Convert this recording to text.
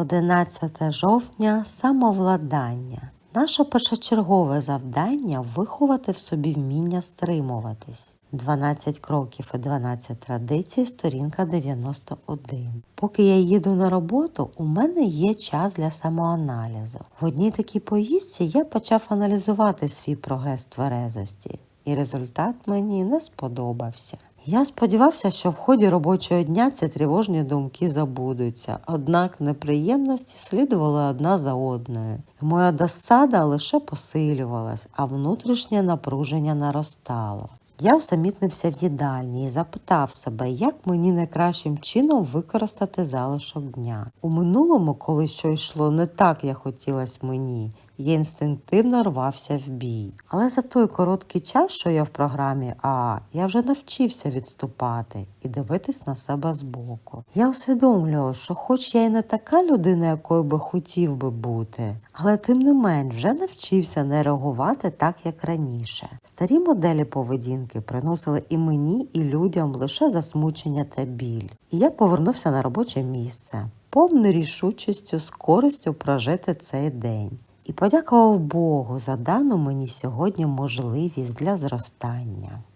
11 жовтня самовладання. Наше першочергове завдання виховати в собі вміння стримуватись. 12 кроків і 12 традицій, сторінка 91. Поки я їду на роботу, у мене є час для самоаналізу. В одній такій поїздці я почав аналізувати свій прогрес тверезості, і результат мені не сподобався. Я сподівався, що в ході робочого дня ці тривожні думки забудуться, однак неприємності слідували одна за одною. Моя досада лише посилювалась, а внутрішнє напруження наростало. Я усамітнився в їдальні і запитав себе, як мені найкращим чином використати залишок дня. У минулому, коли що йшло не так, як хотілося мені, я інстинктивно рвався в бій. Але за той короткий час, що я в програмі А, я вже навчився відступати і дивитись на себе збоку. Я усвідомлював, що хоч я і не така людина, якою би хотів би бути, але тим не менш вже навчився не реагувати так, як раніше. Старі моделі поведінки приносили і мені, і людям лише засмучення та біль. І я повернувся на робоче місце, повний рішучістю з прожити цей день. І подякував Богу за дану мені сьогодні можливість для зростання.